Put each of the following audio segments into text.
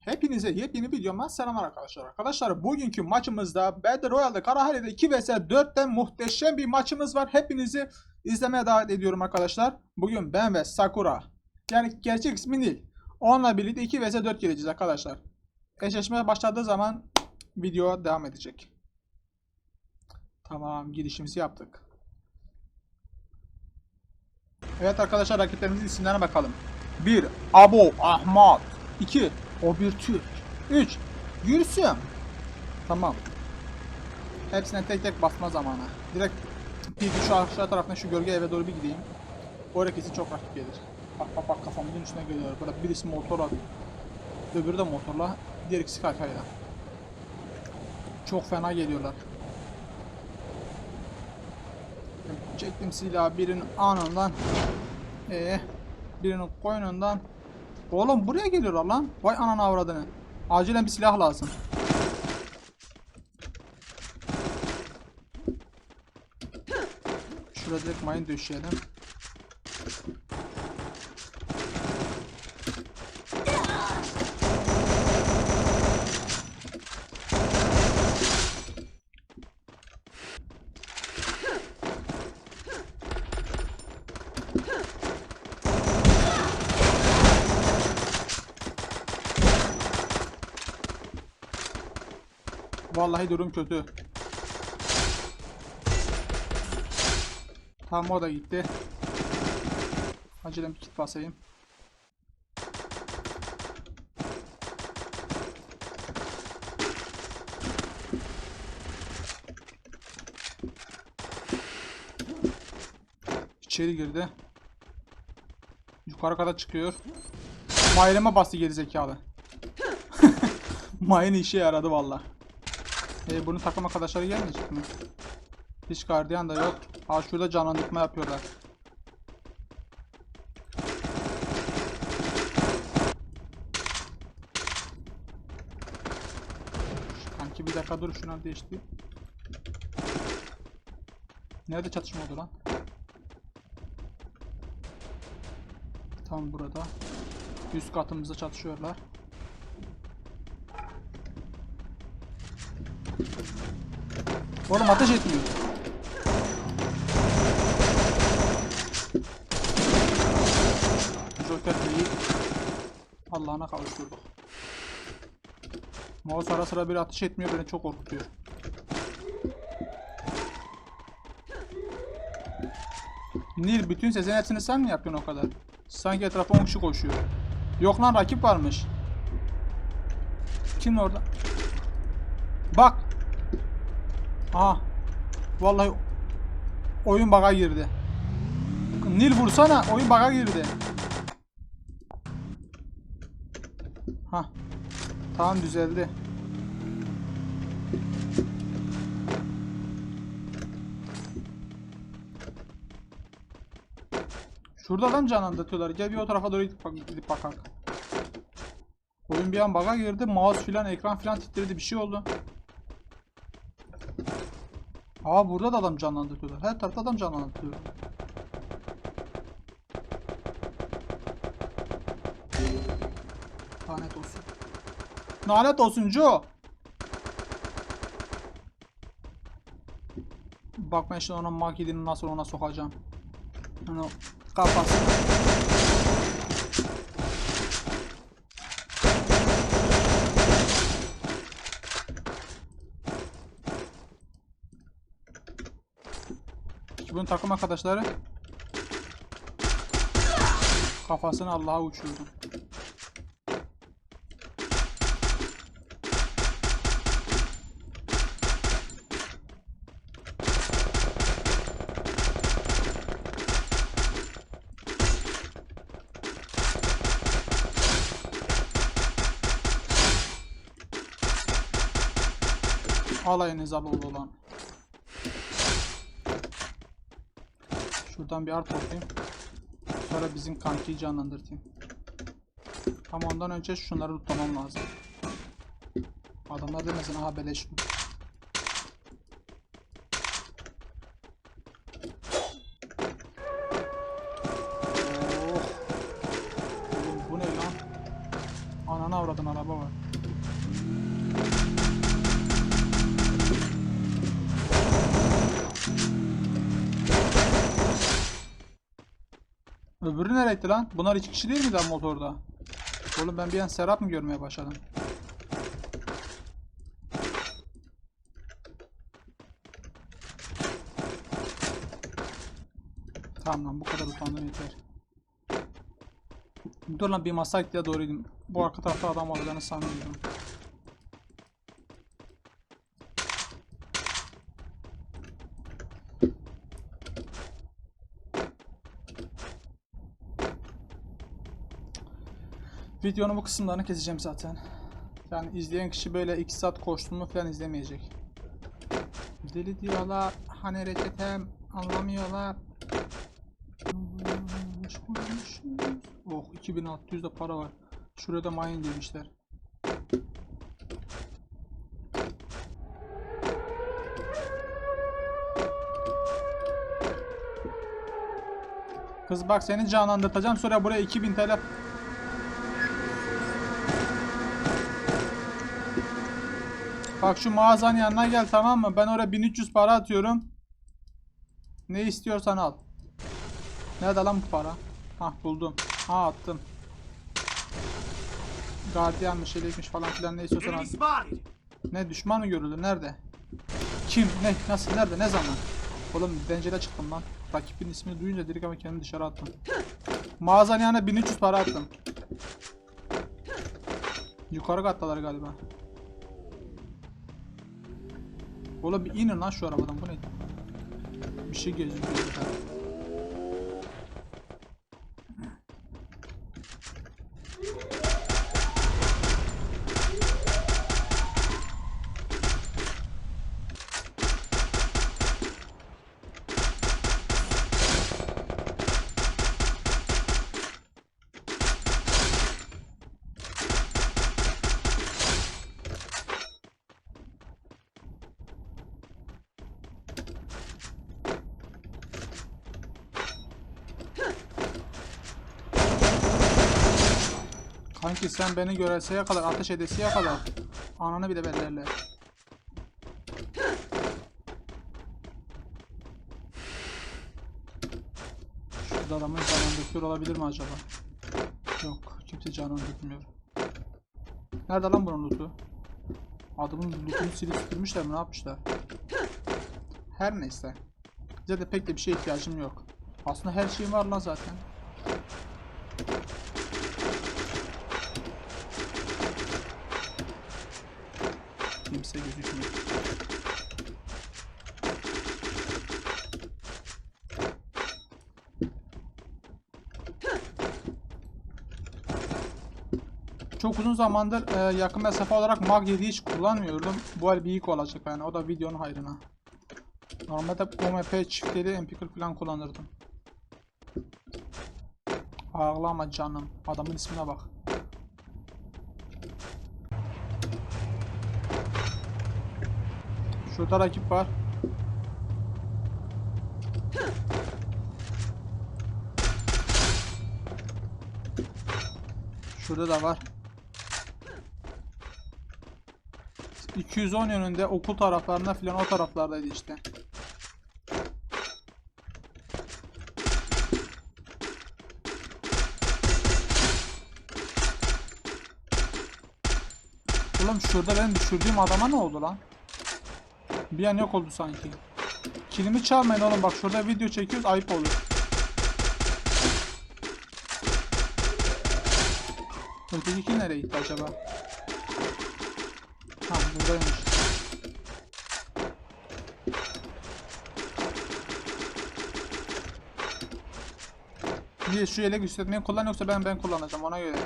Hepinize yepyeni videomdan selamlar arkadaşlar. Arkadaşlar bugünkü maçımızda Battle Royale'de Karahali'de 2 vs 4'te muhteşem bir maçımız var. Hepinizi izlemeye davet ediyorum arkadaşlar. Bugün ben ve Sakura. Yani gerçek ismi değil. Onunla birlikte 2 vs 4 gireceğiz arkadaşlar. Eşleşmeye başladığı zaman video devam edecek. Tamam girişimizi yaptık. Evet arkadaşlar rakiplerimizin isimlerine bakalım. 1. Abo Ahmet 2. O bir Türk 3. Gülsüm Tamam. Hepsine tek tek basma zamanı. Direkt bir şu aşağı taraftan şu gölge eve doğru bir gideyim. Oraya kesin çok rakip gelir. Bak bak bak kafamızın üstüne geliyor. Burada birisi motorla öbürü de motorla diğer ikisi kaykayla. Çok fena geliyorlar. Çektim silahı birinin anından ee, birinin koynundan Oğlum buraya geliyorlar lan. Vay ananı avradını. Acilen bir silah lazım. Şurada direkt mayın döşeyelim. Vallahi durum kötü. Tamam o da gitti. Acilen bir kit basayım. İçeri girdi. Yukarı kadar çıkıyor. Mayreme bastı geri zekalı. Mayın işe yaradı vallahi. E, bunun takım arkadaşları gelmeyecek mi? Hiç gardiyan da yok. Ha şurada canlandırma yapıyorlar. Kanki bir dakika dur şuna değişti. Nerede çatışma oldu lan? Tam burada. Üst katımızda çatışıyorlar. Oğlum ateş etmiyor. Joker iyi. Allah'ına kavuşturduk. Mouse ara sıra bir ateş etmiyor beni çok korkutuyor. Nil bütün sesin hepsini sen mi yapıyorsun o kadar? Sanki etrafa 10 kişi koşuyor. Yok lan rakip varmış. Kim orada? Bak Aha. Vallahi oyun baga girdi. Nil vursana oyun baga girdi. Ha. Tamam düzeldi. Şurada adam canlandırıyorlar. Gel bir o tarafa doğru gidip, bak gidip bakalım. Oyun bir an baga girdi. Mouse filan ekran filan titredi bir şey oldu. Aa burada da adam canlandırıyorlar. Her tarafta adam canlandırıyor. Lanet olsun. Lanet olsun Joe. Bak ben şimdi onun makilini nasıl ona sokacağım. Onu kafasına. Bunun takım arkadaşları kafasını Allah'a uçurdu. Alayınıza bol olan. Şuradan bir art toplayayım. Sonra bizim kankiyi canlandırtayım. Ama ondan önce şunları tutmam lazım. Adamlar demesin aha beleş bu. Oh. Bu ne lan? Ananı avradın araba var. Öbürü nereye gitti lan? Bunlar iki kişi değil miydi lan motorda? Oğlum ben bir an Serap mı görmeye başladım? Tamam lan bu kadar utandım yeter. Dur lan bir masa ya doğruydum. Bu arka tarafta adam olacağını sanmıyorum. Videonun bu kısımlarını keseceğim zaten. Yani izleyen kişi böyle 2 saat koştuğumu falan izlemeyecek. Deli diyorlar, hani reçetem anlamıyorlar. Oh 2600 de para var. Şurada da mine demişler. Kız bak seni canlandıracağım sonra buraya 2000 TL Bak şu mağazanın yanına gel tamam mı? Ben oraya 1300 para atıyorum. Ne istiyorsan al. Nerede lan bu para? Hah buldum. Ha attım. Gardiyanmış, şeylikmiş falan filan ne istiyorsan al. Ne düşman mı görüldü? Nerede? Kim? Ne? Nasıl? Nerede? Ne zaman? Oğlum dencere çıktım lan. Rakibin ismini duyunca direkt ama kendimi dışarı attım. Mağazanın yanına 1300 para attım. Yukarı kattalar galiba. Oğlum bir inin lan şu arabadan bu ne? Bir şey gözüküyor. Kanki sen beni göreseye kadar ateş edesiye kadar ananı bile bellerler. Şurada adamın canını döküyor olabilir mi acaba? Yok kimse canını dökmüyor. Nerede lan bunun lootu? Adamın lootunu silip süpürmüşler mi ne yapmışlar? Her neyse. Bize de pek de bir şeye ihtiyacım yok. Aslında her şeyim var lan zaten. Kimse gözükmüyor. Çok uzun zamandır e, yakın mesafe olarak Mag 7'yi hiç kullanmıyordum. Bu el bir ilk olacak yani o da videonun hayrına. Normalde OMP çiftleri MP40 falan kullanırdım. Ağlama canım. Adamın ismine bak. Şurada rakip var. Şurada da var. 210 yönünde okul taraflarında filan o taraflardaydı işte. Oğlum şurada ben düşürdüğüm adama ne oldu lan? Bir an yok oldu sanki. Kilimi çalmayın oğlum bak şurada video çekiyoruz ayıp olur. Öteki nereye gitti acaba? Buradaymış. Bir şu yelek yükseltmeyi kullan yoksa ben ben kullanacağım ona göre.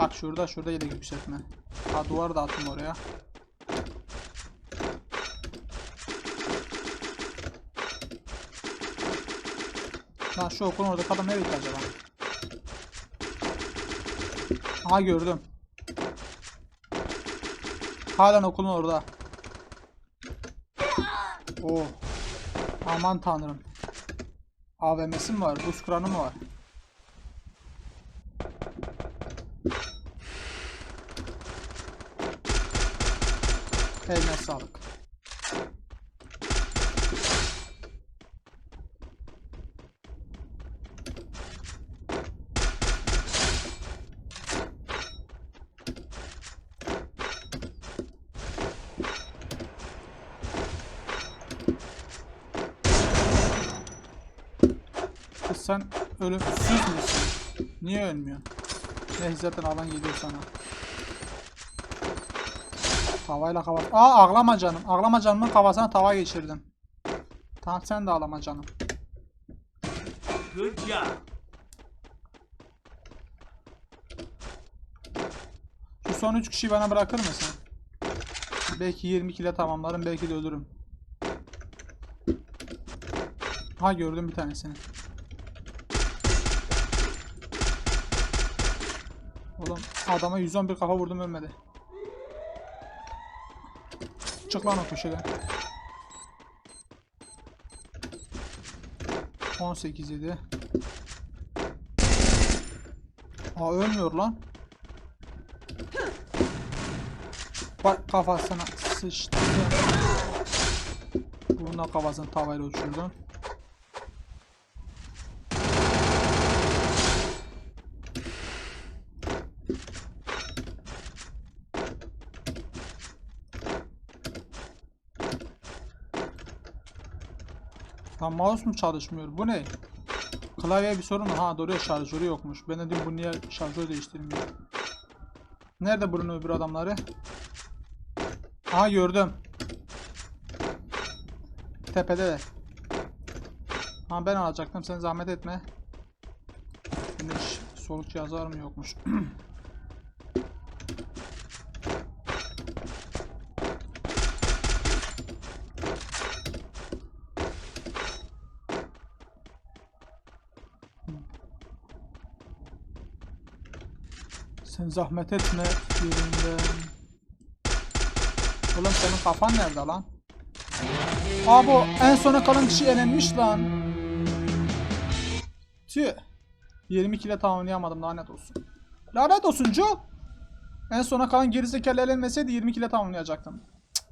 Bak şurada şurada yelek yükseltme. Ha duvar da attım oraya. Lan şu okulun orada adam nereye acaba? Aha gördüm. Halen okulun orada. Oh. Aman tanrım. AVM'si mi var? Buz kıranı mı var? Eline sağlık. Sen ölümsüz müsün? Niye ölmüyorsun? Ne zaten alan geliyor sana. Tavayla kafa... Aa ağlama canım. Ağlama canımın kafasına tava geçirdim. Tamam sen de ağlama canım. Good job. Şu son 3 kişiyi bana bırakır mısın? Belki 22 ile tamamlarım, belki de ölürüm. Ha gördüm bir tanesini. Oğlum adama 111 kafa vurdum ölmedi. Çık lan o köşeden. 18 yedi. Aa ölmüyor lan. Bak kafasına sıçtı. Bunun da kafasını tavayla uçurdum. Tam mouse mu çalışmıyor? Bu ne? Klavye bir sorun mu? Ha doğru şarjörü yokmuş. Ben de diyorum bu niye şarjör değiştirmiyor? Nerede bunun öbür adamları? Aha gördüm. Tepede de. Ha ben alacaktım sen zahmet etme. Hiç soluk cihazı var mı yokmuş. Sen zahmet etme yerinden. Oğlum senin kafan nerede lan? Aa bu en sona kalan kişi elenmiş lan. Tüh. 22 ile tamamlayamadım lanet olsun. Lanet olsun Joe. En sona kalan gerizekalı elenmeseydi 22 ile tamamlayacaktım. Cık.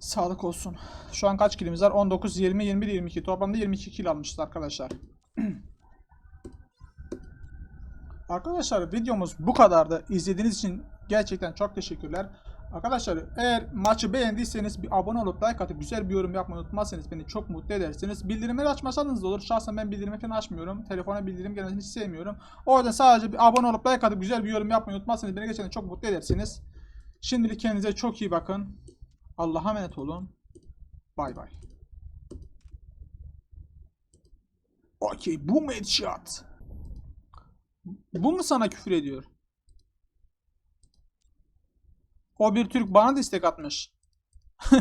Sağlık olsun. Şu an kaç kilimiz var? 19, 20, 21, 22. Toplamda 22 kil almışız arkadaşlar. Arkadaşlar videomuz bu kadardı. İzlediğiniz için gerçekten çok teşekkürler. Arkadaşlar eğer maçı beğendiyseniz bir abone olup like atıp güzel bir yorum yapmayı unutmazsanız beni çok mutlu edersiniz. Bildirimleri açmasanız da olur. Şahsen ben bildirimi falan açmıyorum. Telefona bildirim gelmesini hiç sevmiyorum. O yüzden sadece bir abone olup like atıp güzel bir yorum yapmayı unutmazsanız beni gerçekten çok mutlu edersiniz. Şimdilik kendinize çok iyi bakın. Allah'a emanet olun. Bay bay. Okey bu headshot. Bu mu sana küfür ediyor? O bir Türk bana da istek atmış.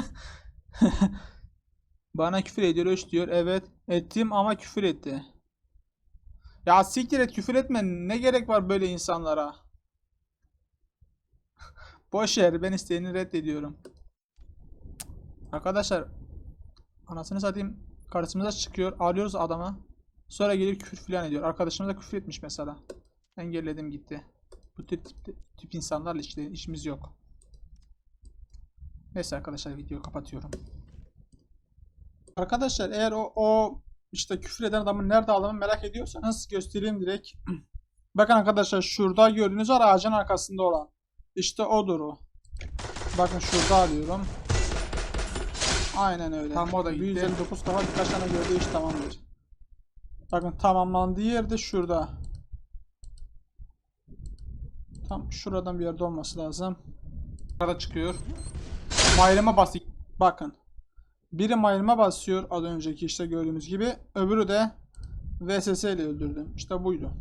bana küfür ediyor, hoş diyor. Evet, ettim ama küfür etti. Ya siktir et, küfür etme. Ne gerek var böyle insanlara? Boş ver, ben isteğini reddediyorum. Arkadaşlar, anasını satayım. Karşımıza çıkıyor, arıyoruz adamı. Sonra gelir küfür filan ediyor. Arkadaşımız da küfür etmiş mesela. Engelledim gitti. Bu tip, tip, tip insanlarla işte işimiz yok. Neyse arkadaşlar videoyu kapatıyorum. Arkadaşlar eğer o, o işte küfür eden adamın nerede aldığını merak ediyorsanız göstereyim direkt. Bakın arkadaşlar şurada gördüğünüz var ağacın arkasında olan. İşte odur o. Bakın şurada alıyorum. Aynen öyle. Tam o da gitti. 159 kafa birkaç tane gördüğü iş tamamdır. Bakın tamamlandığı yerde şurada. Tam şuradan bir yerde olması lazım. Yukarıda çıkıyor. Mailime basıyor. Bakın. Biri mailime basıyor az önceki işte gördüğünüz gibi. Öbürü de VSS ile öldürdüm. İşte buydu.